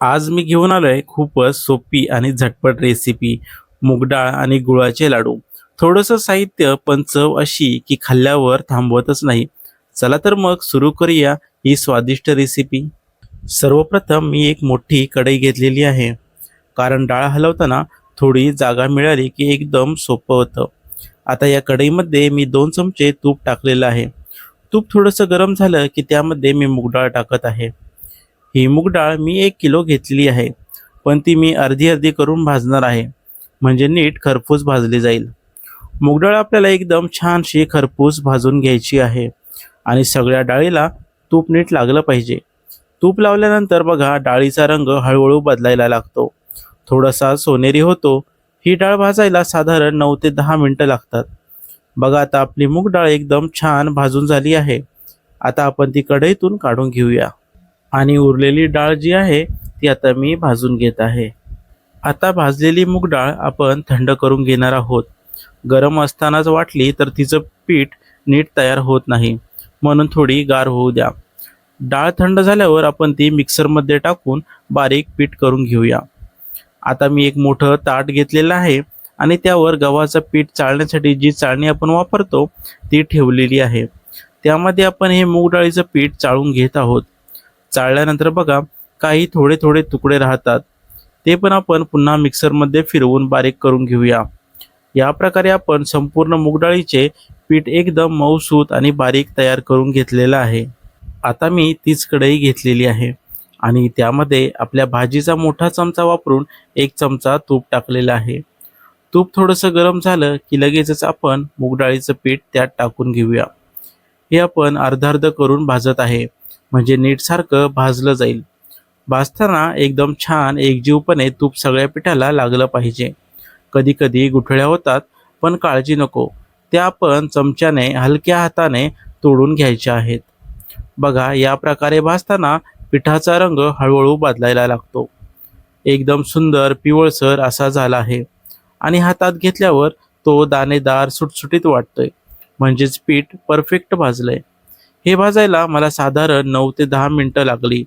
आज मी घेऊन आलो आहे खूपच सोपी आणि झटपट रेसिपी मूगडाळ आणि गुळाचे लाडू. थोडंसं साहित्य पण चव अशी की खाल्ल्यावर थांबवतच नाही. चला तर मग सुरू करूया ही स्वादिष्ट रेसिपी सर्वप्रथम मी एक मोठी कढई घेतलेली आहे. कारण डाळ हलवताना थोडी जागा मिळाली की एकदम सोपं होतं. आता या कढईमध्ये मी दोन चमचे तूप टाकलेलं आहे. तूप थोडंसं गरम झालं की त्यामध्ये मी मुगडाळ टाकत आहे. ही मूग डाळ मी एक किलो घेतलेली आहे पण ती मी अर्धी अर्धी करून भाजणार आहे. म्हणजे नीट खरपूस भाजली जाईल. मूगडाळ आपल्याला एकदम छानशी खरपूस भाजून घ्यायची आहे. आणि सगळ्या डाळीला तूप नीट लागलं पाहिजे. तूप लावल्यानंतर बघा डाळीचा रंग हळूहळू बदलायला लागतो. थोडासा सोनेरी होतो. ही डाळ भाजायला साधारण नऊ ते दहा मिनटं लागतात. बघा आता आपली मूग डाळ एकदम छान भाजून झाली आहे. आता आपण ती कढईतून काढून घेऊया. आणि उरलेली डाळ जी आहे ती आता मी भाजून घेत आहे. आता भाजलेली मूग डाळ आपण थंड करून घेणार आहोत. गरम असतानाच वाटली तर तिचं पीठ नीट तयार होत नाही. म्हणून थोडी गार होऊ द्या. डाळ थंड झाल्यावर आपण ती मिक्सरमध्ये टाकून बारीक पीठ करून घेऊया. आता मी एक मोठं ताट घेतलेलं आहे आणि त्यावर गव्हाचं पीठ चाळण्यासाठी जी चाळणी आपण वापरतो ती ठेवलेली आहे. त्यामध्ये आपण हे मूग डाळीचं पीठ चाळून घेत आहोत. चाळल्यानंतर बघा काही थोडे थोडे तुकडे राहतात. ते पण आपण पुन्हा मिक्सरमध्ये फिरवून बारीक करून घेऊया. या प्रकारे आपण संपूर्ण मूगडाळीचे पीठ एकदम मऊसूत आणि बारीक तयार करून घेतलेलं आहे. आता मी तीच कढई घेतलेली आहे आणि त्यामध्ये आपल्या भाजीचा मोठा चमचा वापरून एक चमचा तूप टाकलेला आहे. तूप थोडंसं गरम झालं की लगेचच आपण मूगडाळीचं पीठ त्यात टाकून घेऊया. हे आपण अर्ध अर्ध करून भाजत आहे. म्हणजे नीट सारखं भाजलं जाईल. भाजताना एकदम छान एकजीवपणे तूप सगळ्या पिठाला लागलं पाहिजे. कधी कधी गुठळ्या होतात पण काळजी नको. त्या आपण चमच्याने हलक्या हाताने तोडून घ्यायच्या आहेत. बघा या प्रकारे भाजताना पिठाचा रंग हळूहळू बदलायला लागतो. एकदम सुंदर पिवळसर असा झाला आहे. आणि हातात घेतल्यावर तो दाणेदार सुटसुटीत वाटतोय. म्हणजेच पीठ परफेक्ट भाजलंय. हे भाजायला मला साधारण नऊ ते दहा मिनटं लागली.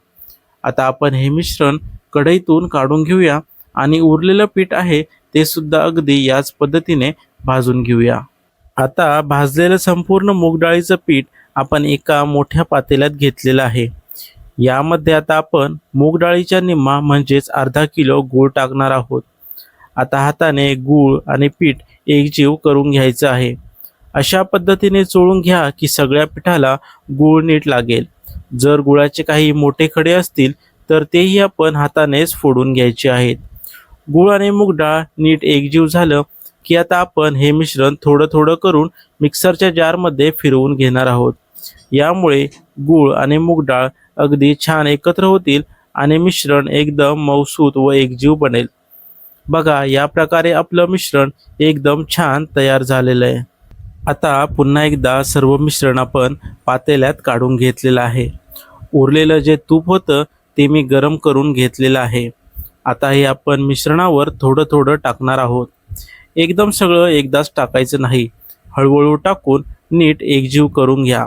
आता आपण हे मिश्रण कढईतून काढून घेऊया आणि उरलेलं पीठ आहे ते सुद्धा अगदी याच पद्धतीने भाजून घेऊया. आता भाजलेलं संपूर्ण मूगडाळीचं पीठ आपण एका मोठ्या पातेल्यात घेतलेलं आहे. यामध्ये आता आपण मूगडाळीच्या निम्मा म्हणजेच अर्धा किलो गूळ टाकणार आहोत. आता हाताने गूळ आणि पीठ एकजीव करून घ्यायचं आहे. अशा पद्धतीने चोळून घ्या की सगळ्या पिठाला गूळ नीट लागेल. जर गुळाचे काही मोठे खडे असतील तर तेही आपण हातानेच फोडून घ्यायचे आहेत. गूळ आणि मूग डाळ नीट एकजीव झालं की आता आपण हे मिश्रण थोडं थोडं करून मिक्सरच्या जारमध्ये फिरवून घेणार आहोत. यामुळे गूळ आणि मूग डाळ अगदी छान एकत्र होतील आणि मिश्रण एकदम मौसूत व एकजीव बनेल. बघा या प्रकारे आपलं मिश्रण एकदम छान तयार झालेलं आहे. आता पुन्हा एकदा सर्व मिश्रण आपण पातेल्यात काढून घेतलेलं आहे. उरलेलं जे तूप होतं ते मी गरम करून घेतलेलं आहे. आता हे आपण मिश्रणावर थोडं थोडं टाकणार आहोत. एकदम सगळं एकदाच टाकायचं नाही. हळूहळू टाकून नीट एकजीव करून घ्या.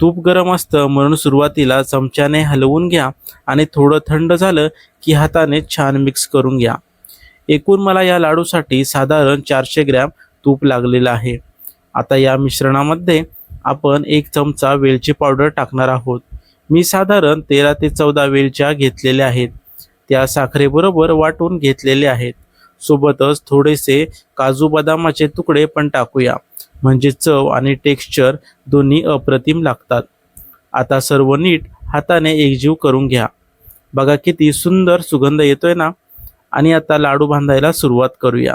तूप गरम असतं म्हणून सुरुवातीला चमच्याने हलवून घ्या आणि थोडं थंड झालं की हाताने छान मिक्स करून घ्या. एकूण मला या लाडूसाठी साधारण चारशे ग्रॅम तूप लागलेलं आहे. आता या मिश्रणामध्ये आपण एक चमचा वेलची पावडर टाकणार आहोत. मी साधारण तेरा ते चौदा वेलच्या घेतलेल्या आहेत. त्या साखरेबरोबर वाटून घेतलेले आहेत. सोबतच थोडेसे काजू बदामाचे तुकडे पण टाकूया. म्हणजे चव आणि टेक्स्चर दोन्ही अप्रतिम लागतात. आता सर्व नीट हाताने एकजीव करून घ्या. बघा किती सुंदर सुगंध येतोय ना? आणि आता लाडू बांधायला सुरुवात करूया.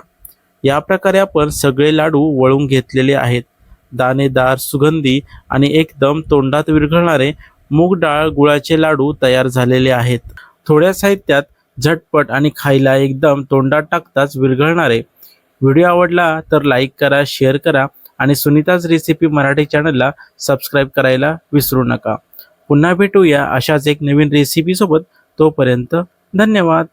या प्रकारे आपण सगळे लाडू वळून घेतलेले आहेत. दाणेदार सुगंधी आणि एकदम तोंडात विरघळणारे मूग डाळ गुळाचे लाडू तयार झालेले आहेत. थोड्या साहित्यात झटपट आणि खायला एकदम तोंडात टाकताच विरघळणारे. व्हिडिओ आवडला तर लाईक करा शेअर करा आणि सुनीताज रेसिपी मराठी चॅनलला सबस्क्राईब करायला विसरू नका. पुन्हा भेटूया अशाच एक नवीन रेसिपीसोबत. तोपर्यंत धन्यवाद.